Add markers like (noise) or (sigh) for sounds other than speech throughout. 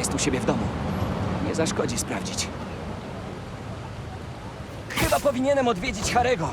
jest u siebie w domu. Nie zaszkodzi sprawdzić. Chyba powinienem odwiedzić Harego.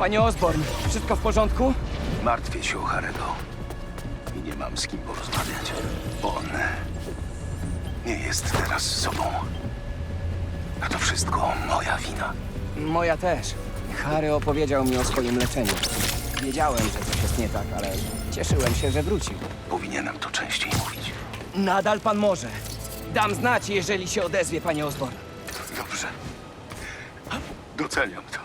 Panie Osborne, wszystko w porządku? Martwię się o Harego. I nie mam z kim porozmawiać. On nie jest teraz sobą. A to wszystko moja wina. Moja też. Harry opowiedział mi o swoim leczeniu. Wiedziałem, że coś jest nie tak, ale cieszyłem się, że wrócił. Powinienem to częściej mówić. Nadal pan może. Dam znać, jeżeli się odezwie, panie Osborne. Dobrze. Doceniam to,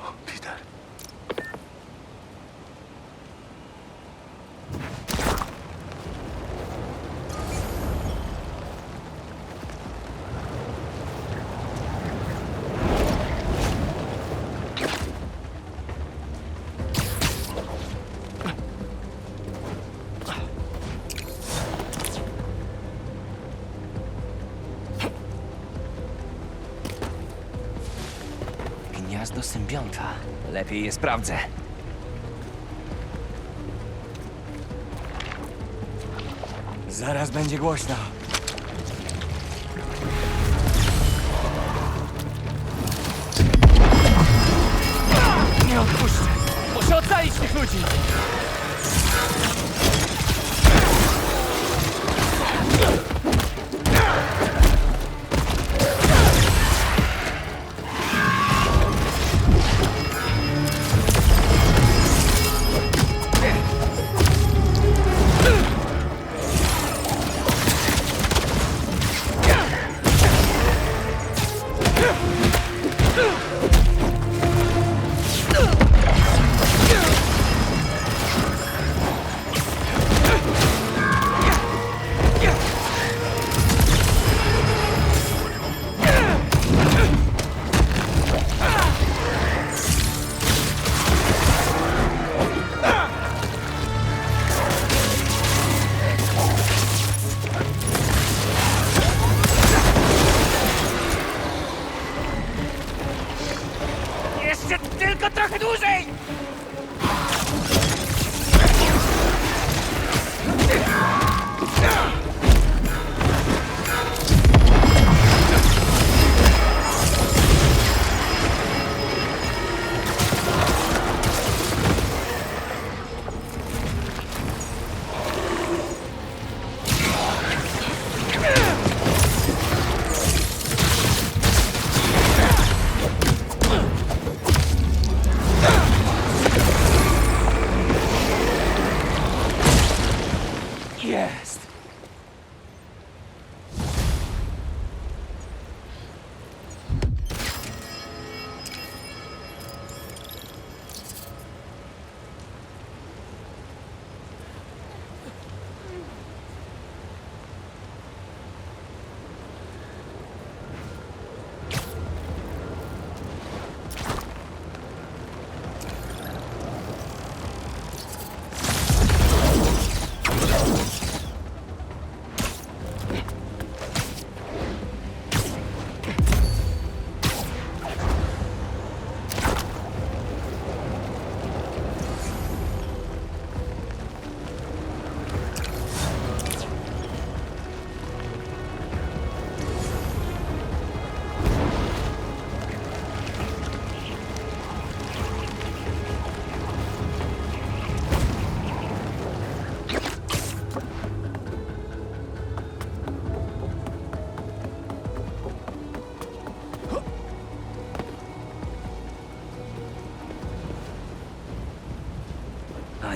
Gniazdo symbionta. Lepiej je sprawdzę. Zaraz będzie głośno.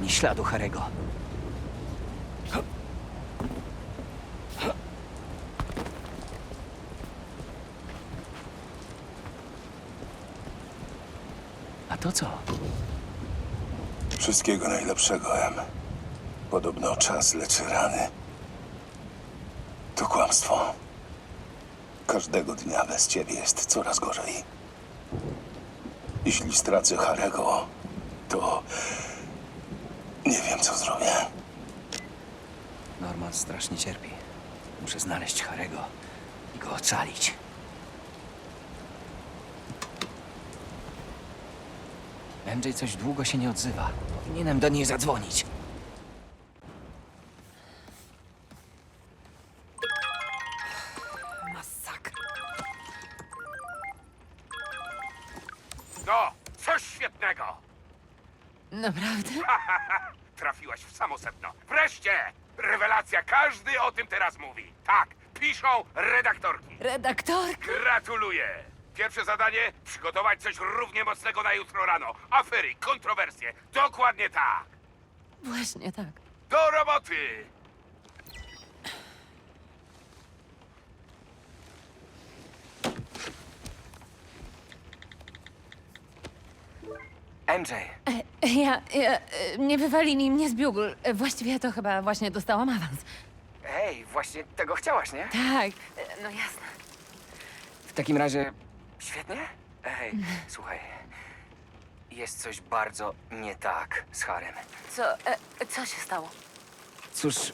Ani śladu Harego. A to co? Wszystkiego najlepszego, Em. Podobno czas leczy rany. To kłamstwo. Każdego dnia bez ciebie jest coraz gorzej. Jeśli stracę Harego, to nie wiem, co zrobię. Norman strasznie cierpi. Muszę znaleźć Harego i go ocalić. MJ coś długo się nie odzywa. Powinienem do niej zadzwonić. Teraz mówi. Tak, piszą redaktorki. Redaktorka? Gratuluję! Pierwsze zadanie przygotować coś równie mocnego na jutro rano. Afery, kontrowersje. Dokładnie tak. Właśnie tak. Do roboty! MJ, E, Ja, ja, e, mnie wywalili mnie z biugl. E, Właściwie to chyba właśnie dostałam awans. Hej, właśnie tego chciałaś, nie? Tak, e, no jasne. W takim razie... Świetnie? Hej, słuchaj. Jest coś bardzo nie tak z Harem. Co, e, co się stało? Cóż,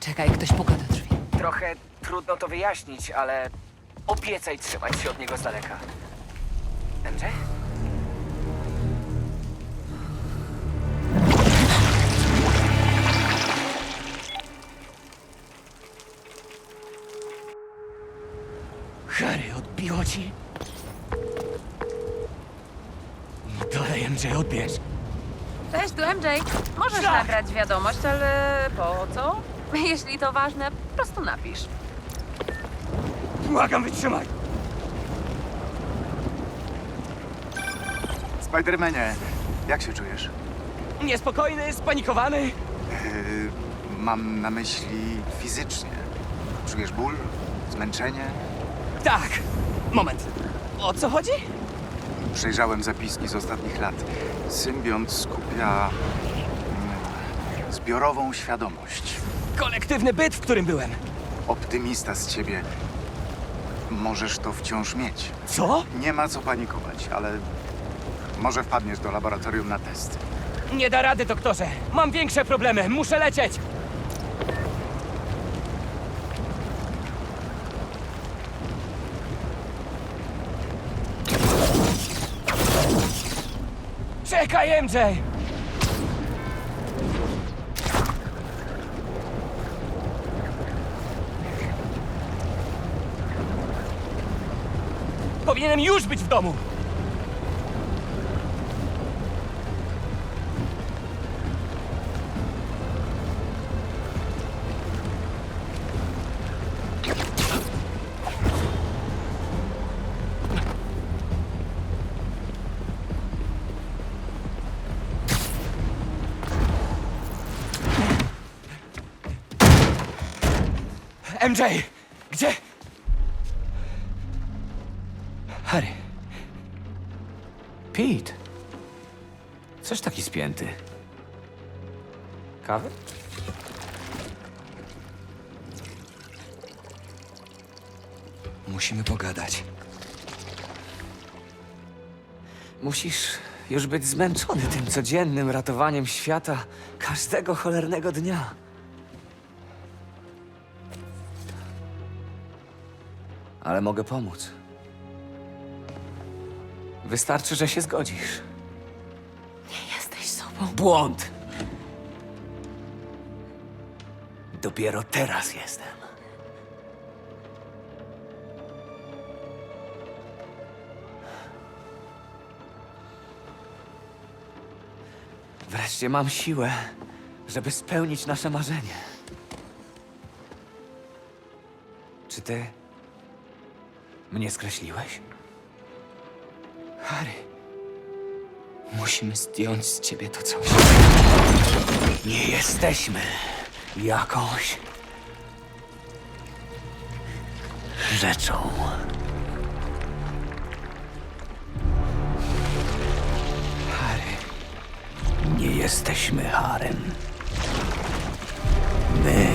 Czekaj, ktoś puka do drzwi. trochę trudno to wyjaśnić, ale obiecaj trzymać się od niego z daleka. MJ? No dalej, MJ, odbierz. Cześć, tu MJ. Możesz Tak. nagrać wiadomość, ale po co? Jeśli to ważne, po prostu napisz. Błagam, wytrzymaj. Spidermanie, jak się czujesz? Niespokojny, spanikowany. Yy, mam na myśli fizycznie. Czujesz ból? Zmęczenie? Tak. Moment. O co chodzi? Przejrzałem zapiski z ostatnich lat. Symbiont skupia mm, zbiorową świadomość. Kolektywny byt, w którym byłem. Optymista z ciebie. Możesz to wciąż mieć. Co? Nie ma co panikować, ale może wpadniesz do laboratorium na test. Nie da rady, doktorze. Mam większe problemy. Muszę lecieć. Czekaj, MJ! Powinienem już być w domu. MJ! Gdzie? Harry. Pete. Coś taki spięty. Kawy? Musimy pogadać. Musisz już być zmęczony tym codziennym ratowaniem świata każdego cholernego dnia. Ale mogę pomóc. Wystarczy, że się zgodzisz. Nie jesteś sobą. Błąd! Dopiero teraz jestem. Wreszcie mam siłę, żeby spełnić nasze marzenie. Czy ty mnie skreśliłeś? Harry. Musimy zdjąć z ciebie to coś. Nie jesteśmy jakąś rzeczą. jesteśmy harem. My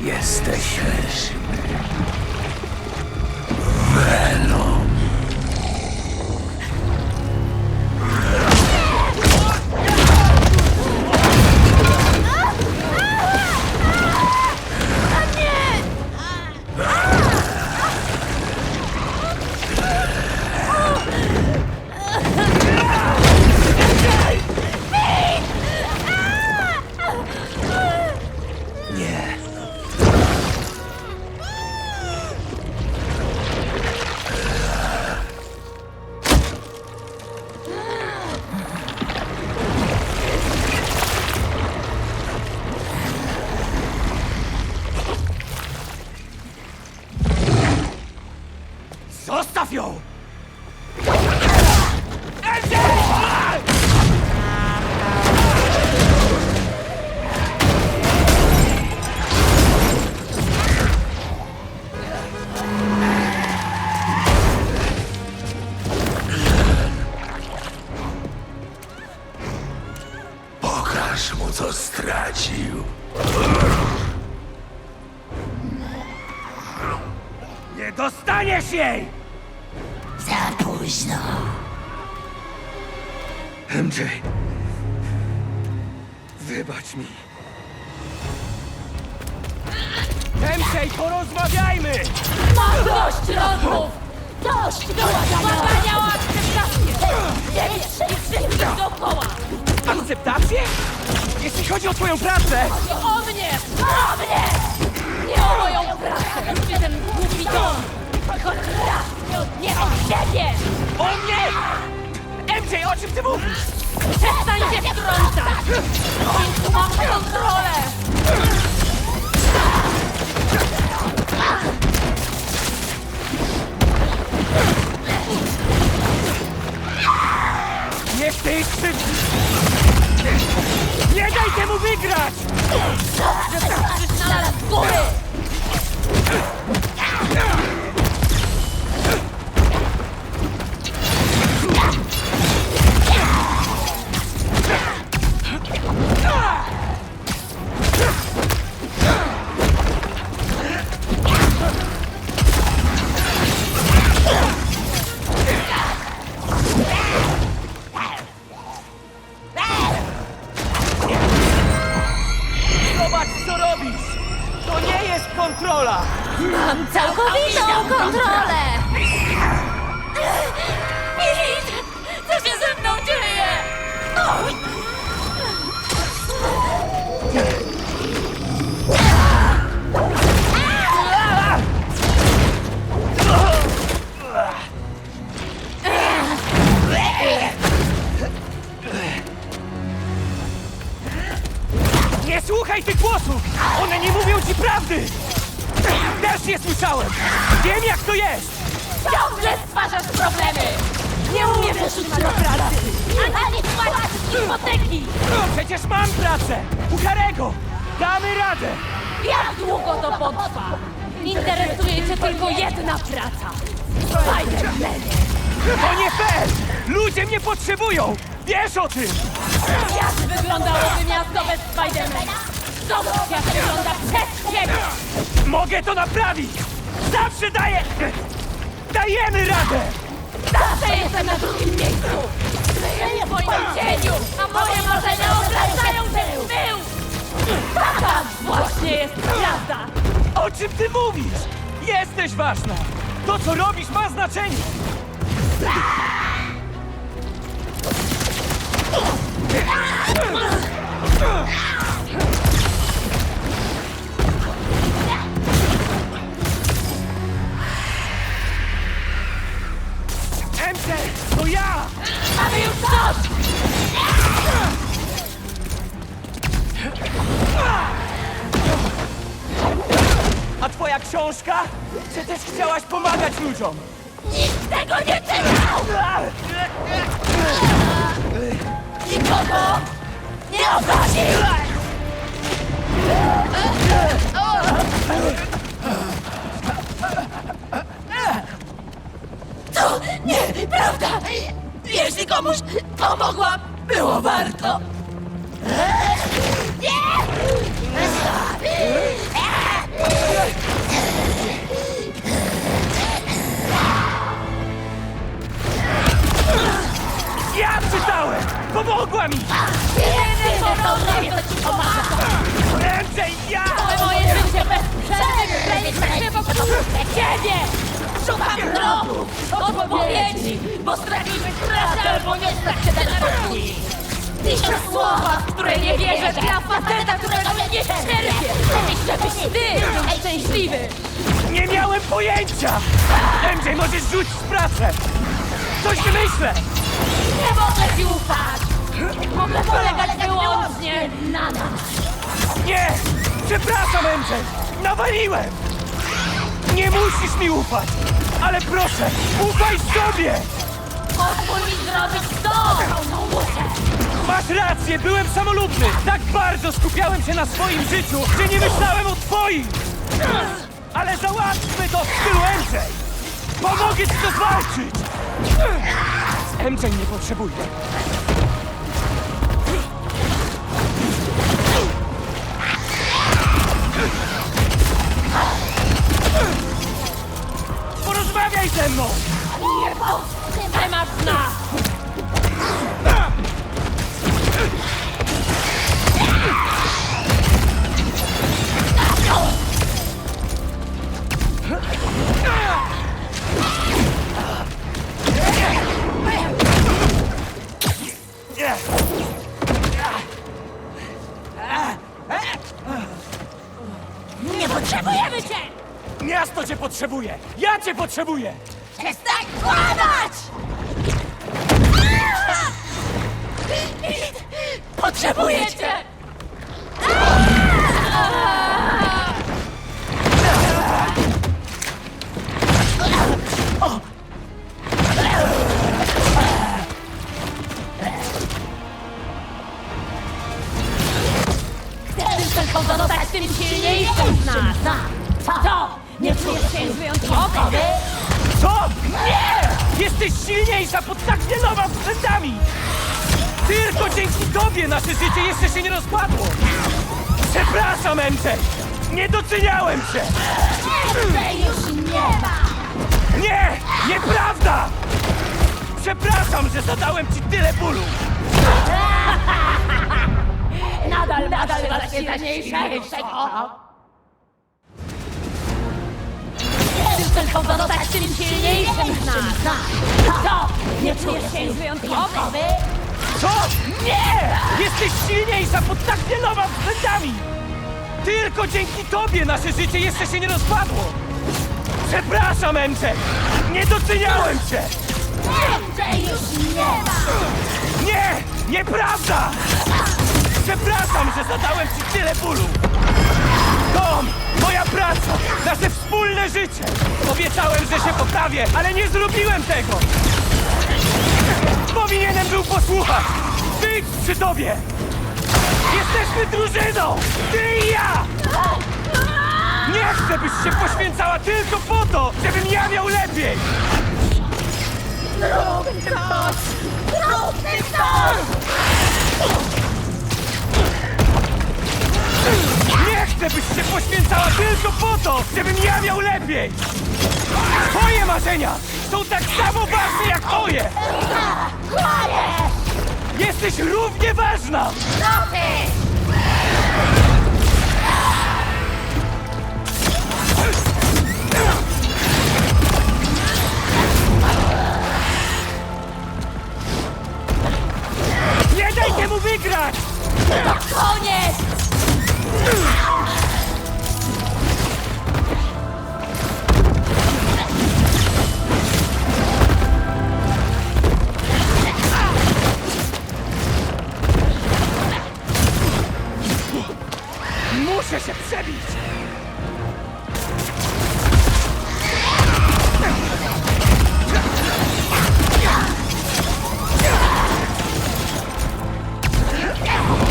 jesteśmy Pokaż mu, co stracił. Nie dostaniesz jej! Za późno. MJ. Wybacz mi. MJ, porozmawiajmy! Mam dość rozmów! Dość o akceptację! Nie wszystkich dookoła! Akceptację? Jeśli chodzi o twoją pracę, O mnie! O mnie! Nie o moją pracę! Czy ten głupi dom! Raz nie od siebie! o mnie! MJ, o czym ty mówisz? Przestań się wtrącać! Zobacz, co robisz! To nie jest kontrola! Mam całkowitą kontrolę! Co się ze mną dzieje? Nie słuchaj tych głosów! One nie mówią ci prawdy! Też nie słyszałem! Wiem jak to jest! Ciągle stwarzasz problemy! Nie umiesz utrzymać pracy! Ani płacić hipoteki! Przecież mam pracę! U Harego! Damy radę! Jak długo to potrwa? Interesuje cię tylko jedna praca! Spider-Man! To nie fair! Ludzie mnie potrzebują! Wiesz o tym! Jak wyglądałoby miasto bez Spidermana? Zobacz, jak wygląda przez ciebie! Mogę to naprawić! Zawsze daję... Dajemy radę! Zawsze jestem na drugim miejscu! Żyję w twoim cieniu, a moje marzenia obracają się w pył! Taka właśnie jest prawda! O czym ty mówisz? Jesteś ważna! To, co robisz, ma znaczenie! MC, (laughs) (laughs) chciałaś pomagać ludziom! Nikt tego nie czytał! Nikogo nie obraził! To nieprawda! Jeśli komuś pomogłam, Było warto! Pojęcia! MJ, możesz rzucić pracę! Coś wymyślę! Nie mogę ci ufać! Mogę polegać wyłącznie na nas! Nie! Przepraszam, MJ! Nawaliłem! Nie musisz mi ufać! Ale proszę, ufaj sobie! Pozwól mi zrobić to! Muszę! Masz rację, byłem samolubny! Tak bardzo skupiałem się na swoim życiu, że nie myślałem o twoim! Ale załatwmy to w stylu MJ! Pomogę ci to zwalczyć! MJ nie potrzebuje. Porozmawiaj ze mną! Nie po... Nie masz! Miasto cię potrzebuje! Ja cię potrzebuję! Przestań kłamać! Potrzebuję cię! Jesteś silniejsza pod tak wieloma względami! Tylko dzięki tobie nasze życie jeszcze się nie rozpadło! Przepraszam, MJ! Nie doceniałem cię! Jeszcze już nie ma! Nie! Nieprawda! Przepraszam, że zadałem ci tyle bólu! (laughs) Nadal masz rację silniejszego! Chcesz tylko zostać tym silniejszym z nas! Co? Nie czujesz się już wyjątkowy? Co? Nie! Jesteś silniejsza pod tak wieloma względami! Tylko dzięki tobie nasze życie jeszcze się nie rozpadło! Przepraszam, MJ! Nie doceniałem cię! Więcej już nie ma! Nie! Nieprawda! Przepraszam, że zadałem ci tyle bólu! Dom! Moja praca! Nasze wspólne życie! Obiecałem, że się poprawię, ale nie zrobiłem tego! Powinienem był posłuchać! Być przy tobie! Jesteśmy drużyną! Ty i ja! Nie chcę, byś się poświęcała tylko po to, żebym ja miał lepiej! Zrób coś! Zrób coś! Nie chcę, byś się poświęcała tylko po to, żebym ja miał lepiej! Twoje marzenia są tak samo ważne jak moje! Kłamiesz! Jesteś równie ważna! Dosyć! Nie daj temu wygrać! To koniec! Muszę się przebić!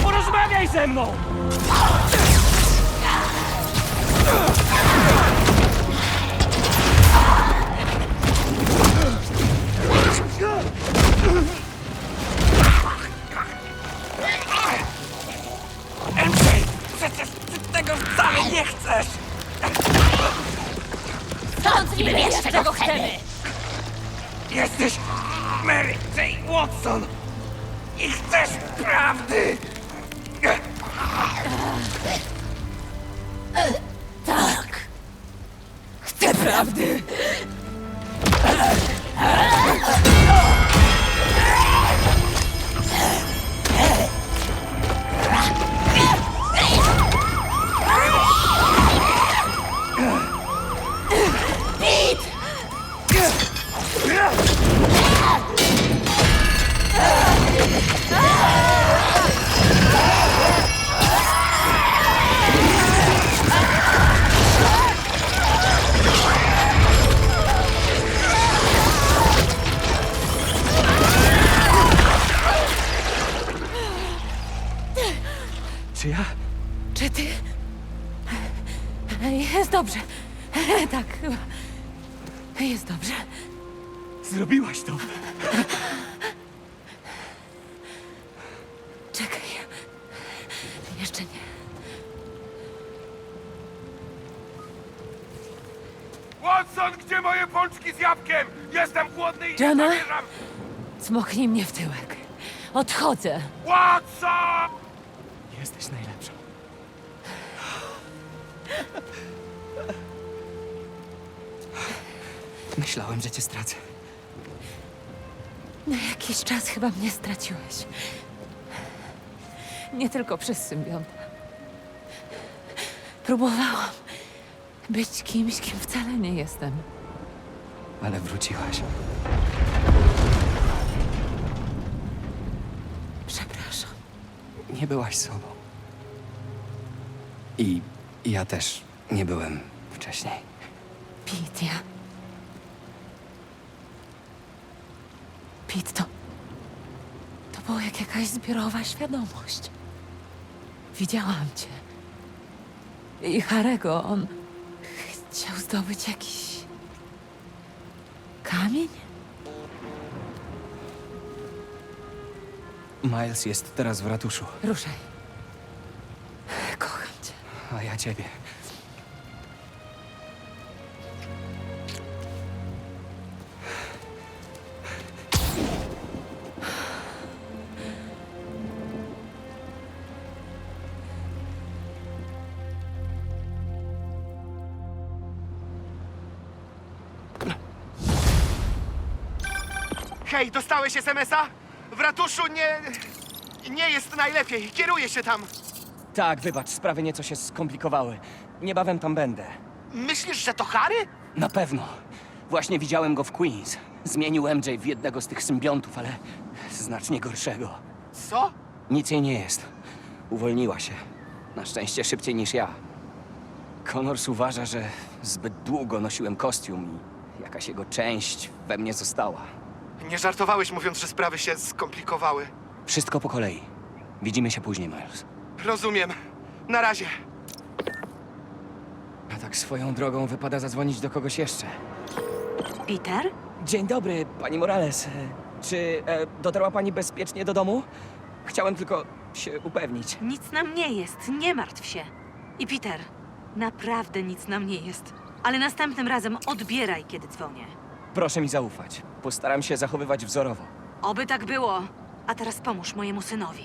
Porozmawiaj ze mną! Jeszcze nie. Watson, gdzie moje pączki z jabłkiem? Jestem głodny i nie Johna? zamierzam... Cmoknij mnie w tyłek. Odchodzę. Watson! Jesteś najlepszą. Myślałem, że cię stracę. Na jakiś czas chyba mnie straciłeś. Nie tylko przez symbionta. Próbowałam być kimś, kim wcale nie jestem. Ale wróciłaś. Przepraszam. Nie byłaś sobą. I ja też nie byłem wcześniej. Pete, ja... Pete, to... To było jak jakaś zbiorowa świadomość. Widziałam cię. I Harego, on chciał zdobyć jakiś... kamień? Miles jest teraz w ratuszu, Ruszaj. Kocham cię. a ja ciebie. Hej, dostałeś SMS-a? W ratuszu nie... nie jest najlepiej. Kieruję się tam. Tak, wybacz, sprawy nieco się skomplikowały. Niebawem tam będę. Myślisz, że to Harry? Na pewno. Właśnie widziałem go w Queens. Zmienił MJ w jednego z tych symbiontów, ale znacznie gorszego. Co? Nic jej nie jest. Uwolniła się. Na szczęście szybciej niż ja. Connors uważa, że zbyt długo nosiłem kostium i jakaś jego część we mnie została. Nie żartowałeś mówiąc, że sprawy się skomplikowały. Wszystko po kolei. Widzimy się później, Miles. Rozumiem. Na razie. A tak swoją drogą wypada zadzwonić do kogoś jeszcze. Peter? Dzień dobry, pani Morales. E, Czy e, dotarła pani bezpiecznie do domu? Chciałem tylko się upewnić. Nic nam nie jest, nie martw się. I Peter, naprawdę nic nam nie jest. Ale następnym razem odbieraj, kiedy dzwonię. Proszę mi zaufać. Postaram się zachowywać wzorowo. Oby tak było. A teraz pomóż mojemu synowi.